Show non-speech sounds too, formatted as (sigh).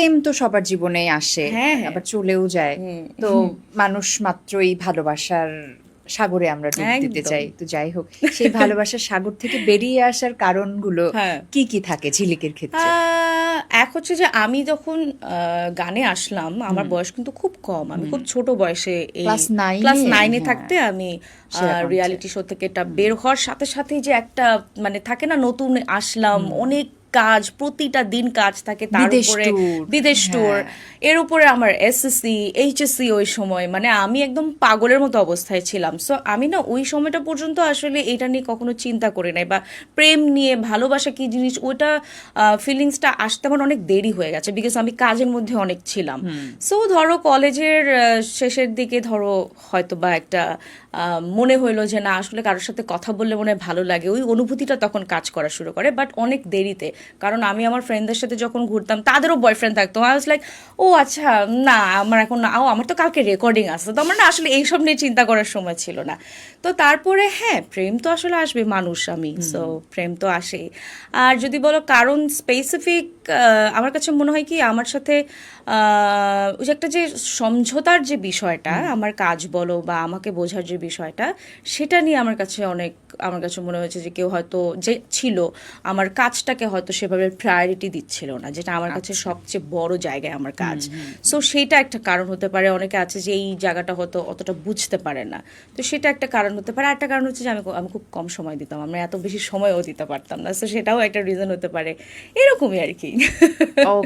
প্রেম তো সবার জীবনে আসে হ্যাঁ, হ্যাঁ। আবার চলেও যায়। তো মানুষ মাত্রই ভালোবাসার সাগরে আমরা ডুব দিতে চাই। তো যাই হোক সেই ভালোবাসার সাগর থেকে বেরিয়ে আসার কারণগুলো হ্যাঁ। কি কি থাকে ঝিলিকের ক্ষেত্রে? এক হচ্ছে যে আমি যখন গানে আসলাম আমার বয়স কিন্তু খুব কম আমি খুব ছোট বয়সে ক্লাস নাইনে হ্যাঁ। থাকতে আমি রিয়ালিটি শো থেকে এটা বের হওয়ার সাথে সাথে যে একটা মানে থাকে না নতুন আসলাম অনেক কাজ প্রতিটা দিন কাজ থাকে তার বিদেশ উপরে। বিদেশ ট্যুর এর উপরে আমার এসএসসি এইচএসসি ওই সময় মানে আমি একদম পাগলের মতো অবস্থায় ছিলাম। সো আমি না ওই সময়টা পর্যন্ত আসলে এটা নিয়ে কখনো চিন্তা করি নাই বা প্রেম নিয়ে ভালোবাসা কি জিনিস ওটা ফিলিংসটা আসতে আমার অনেক দেরি হয়ে গেছে বিকজ আমি কাজের মধ্যে অনেক ছিলাম। সো ধরো কলেজের শেষের দিকে ধরো হয়তো বা একটা মনে হইল যে না আসলে কারোর সাথে কথা বললে মনে হয় ভালো লাগে। ওই অনুভূতিটা তখন কাজ করা শুরু করে বাট অনেক দেরিতে। কারণ আমি আমার ফ্রেন্ডদের সাথে যখন ঘুরতাম তাদেরও বয়ফ্রেন্ড থাকতো। আই ওয়াজ লাইক ও আচ্ছা না আমার এখন না ও আমার তো কালকে রেকর্ডিং আসতো তো আমার না আসলে এইসব নিয়ে চিন্তা করার সময় ছিল না। তো তারপরে হ্যাঁ প্রেম তো আসলে আসবে মানুষ আমি। সো প্রেম তো আসে আর যদি বলো কারণ স্পেসিফিক আমার কাছে মনে হয় কি আমার সাথে ওই যে একটা যে সমঝোতার যে বিষয়টা আমার কাজ বলো বা আমাকে বোঝার যে বিষয়টা সেটা নিয়ে আমার কাছে অনেক আমার কাছে মনে হয়েছে যে কেউ হয়তো যে ছিল আমার কাজটাকে হয়তো সেভাবে প্রায়োরিটি দিচ্ছিল না যেটা আমার কাছে সবচেয়ে বড় জায়গায় আমার কাজ। সো সেটা একটা কারণ হতে পারে অনেকে আছে যে এই জায়গাটা হয়তো অতটা বুঝতে পারে না। তো সেটা একটা কারণ হতে পারে আর একটা কারণ হচ্ছে যে আমি আমি খুব কম সময় দিতাম আমরা এত বেশি সময়ও দিতে পারতাম না সো সেটাও একটা রিজন হতে পারে। এরকমই আর কি। eating. (laughs) oh